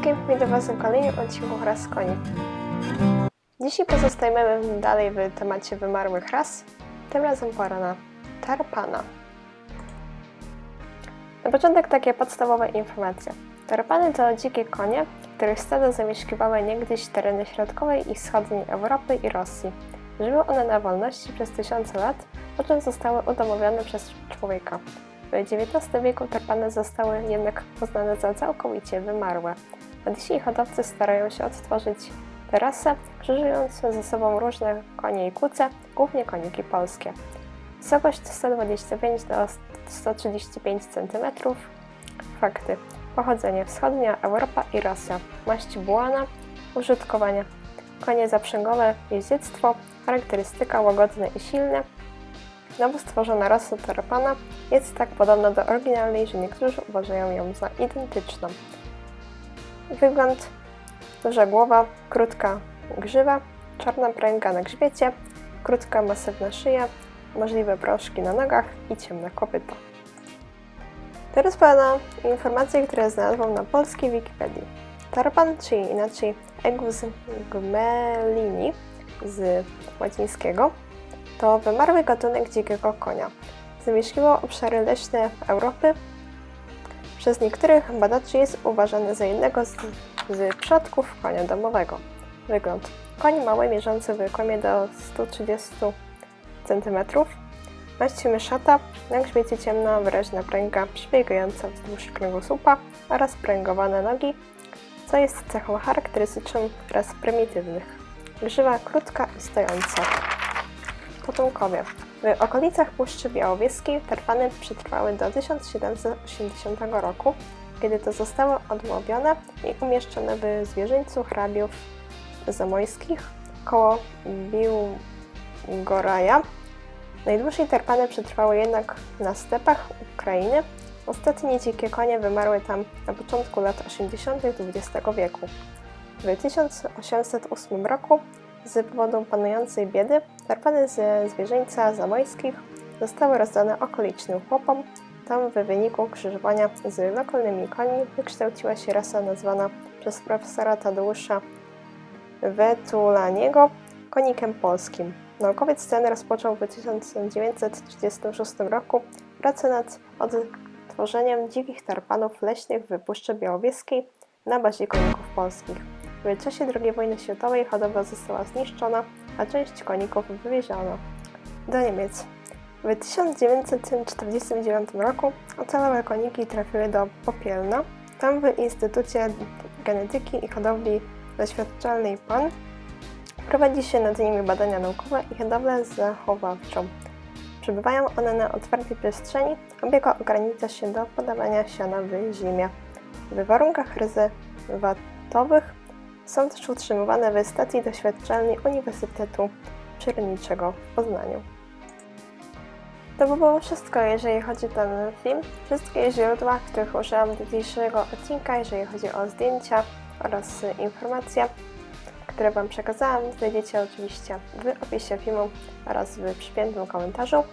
Wszystkim, witam Was w kolejnym odcinku Ras Koni. Dzisiaj pozostajemy dalej w temacie wymarłych ras. Tym razem pora na tarpana. Na początek takie podstawowe informacje. Tarpany to dzikie konie, których stada zamieszkiwały niegdyś tereny środkowej i wschodniej Europy i Rosji. Żyły one na wolności przez tysiące lat, po czym zostały udomowione przez człowieka. W XIX wieku tarpany zostały jednak uznane za całkowicie wymarłe. A dzisiaj hodowcy starają się odtworzyć tę rasę, krzyżując ze sobą różne konie i kuce, głównie koniki polskie. Wysokość 125 do 135 cm. Fakty. Pochodzenie wschodnia Europa i Rosja. Maść bułana. Użytkowanie. Konie zaprzęgowe, jeździectwo. Charakterystyka łagodne i silne. Nowo stworzona rasa tarpana jest tak podobna do oryginalnej, że niektórzy uważają ją za identyczną. Wygląd duża głowa, krótka grzywa, czarna pręga na grzbiecie, krótka masywna szyja, możliwe proszki na nogach i ciemne kopyto. Teraz pana informacje, które znalazłam na polskiej Wikipedii. Tarpan, czyli inaczej Egus gmelini z łacińskiego, to wymarły gatunek dzikiego konia. Zamieszkiwał obszary leśne Europy. Przez niektórych badaczy jest uważany za jednego z, z przodków konia domowego. Wygląd. Koń mały, mierzący w wykomie do 130 cm. Maść myszata, na grzbiecie ciemna, wyraźna pręga przebiegająca wzdłuż kręgosłupa oraz pręgowane nogi, co jest cechą charakterystyczną ras prymitywnych. Grzywa krótka i stojąca. Potomkowie. W okolicach Puszczy Białowieskiej tarpany przetrwały do 1780 roku, kiedy to zostały odłowione i umieszczone w zwierzyńcu hrabiów zamojskich koło Biłgoraja. Najdłużej tarpany przetrwały jednak na stepach Ukrainy. Ostatnie dzikie konie wymarły tam na początku lat 80. XX wieku. W 1808 roku z powodu panującej biedy tarpany ze zwierzęcia zamojskich zostały rozdane okolicznym chłopom. Tam w wyniku krzyżowania z lokalnymi koni wykształciła się rasa nazwana przez profesora Tadeusza Wetulaniego konikiem polskim. Naukowiec ten rozpoczął w 1936 roku pracę nad odtworzeniem dzikich tarpanów leśnych w Puszczy Białowieskiej na bazie koników polskich. W czasie II wojny światowej hodowla została zniszczona, a część koników wywieziono do Niemiec. W 1949 roku ocalałe koniki trafiły do Popielna. Tam w Instytucie Genetyki i Hodowli Doświadczalnej PAN prowadzi się nad nimi badania naukowe i hodowlę zachowawczą. Przebywają one na otwartej przestrzeni, opieka ogranicza się do podawania siana w zimie. W warunkach rezerwatowych są też utrzymywane w stacji doświadczalnej Uniwersytetu Przyrodniczego w Poznaniu. To by było wszystko, jeżeli chodzi o ten film. Wszystkie źródła, których użyłam do dzisiejszego odcinka, jeżeli chodzi o zdjęcia oraz informacje, które Wam przekazałam, znajdziecie oczywiście w opisie filmu oraz w przypiętym komentarzu.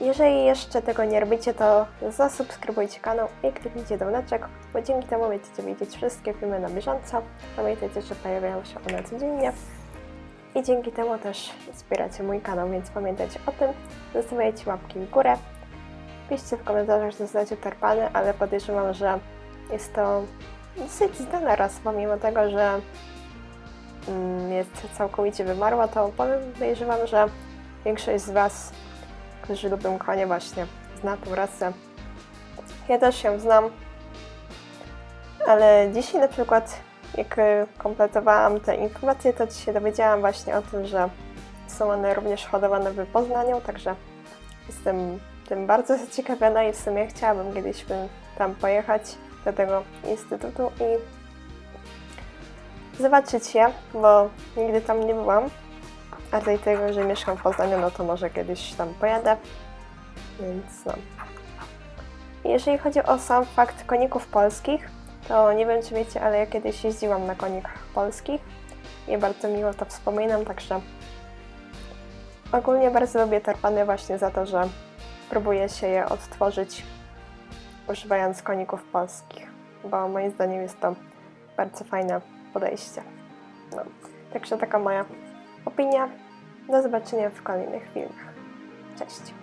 Jeżeli jeszcze tego nie robicie, to zasubskrybujcie kanał i kliknijcie dzwoneczek, bo dzięki temu będziecie widzieć wszystkie filmy na bieżąco. Pamiętajcie, że pojawiają się one codziennie. I dzięki temu też wspieracie mój kanał, więc pamiętajcie o tym. Zostawiajcie łapki w górę. Piszcie w komentarzach, że znacie tarpany, ale podejrzewam, że jest to dosyć znana rasa, pomimo tego, że mm, jest całkowicie wymarła, to podejrzewam, że większość z Was którzy lubią konie właśnie, zna tą rasę. Ja też się znam, ale dzisiaj na przykład jak kompletowałam te informacje, to się dowiedziałam właśnie o tym, że są one również hodowane w Poznaniu, także jestem tym bardzo zaciekawiona i w sumie chciałabym kiedyś tam pojechać do tego instytutu i zobaczyć je, bo nigdy tam nie byłam. A z tego, że mieszkam w Poznaniu, no to może kiedyś tam pojadę. Więc no. Jeżeli chodzi o sam fakt koników polskich, to nie wiem czy wiecie, ale ja kiedyś jeździłam na konikach polskich i bardzo miło to wspominam, także ogólnie bardzo lubię tarpany właśnie za to, że próbuję się je odtworzyć używając koników polskich. bo moim zdaniem jest to bardzo fajne podejście. No, także taka moja opinia. Do zobaczenia w kolejnych filmach. Cześć!